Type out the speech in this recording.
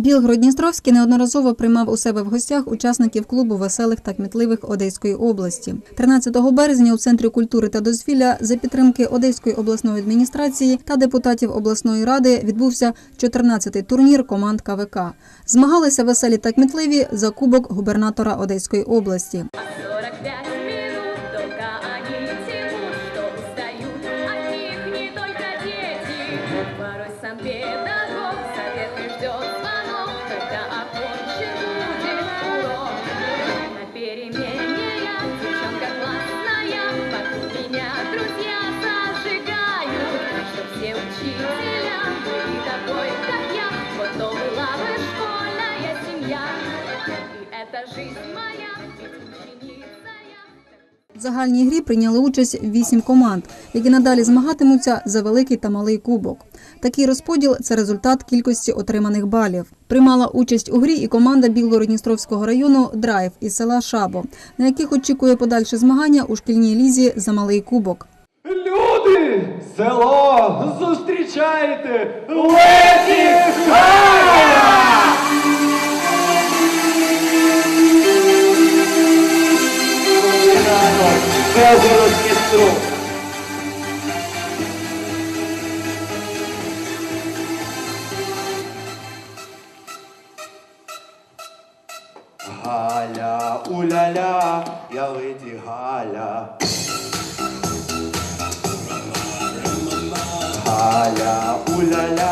Білгород-Дністровський неодноразово приймав у себе в гостях учасників клубу веселих та кмітливих Одеської області. 13 березня у центрі культури та дозвілля за підтримки Одеської обласної адміністрації та депутатів обласної ради відбувся 14-й турнір команд КВК. Змагалися веселі та кмітливі за кубок губернатора Одеської області. 45 минут только они тянут, что устают от них не только дети. Порой В загальній грі прийняли участь вісім команд, які надалі змагатимуться за великий та малий кубок. Такий розподіл це результат кількості отриманих балів. Приймала участь у грі і команда Білгород-Дністровського району Драйв із села Шабо, на яких очікує подальше змагання у шкільній лізі за малий кубок. Люди, село, зустрічайте Лесі فاضل الكسر هلا أولا لا يا ويدي هلا هلا أولا لا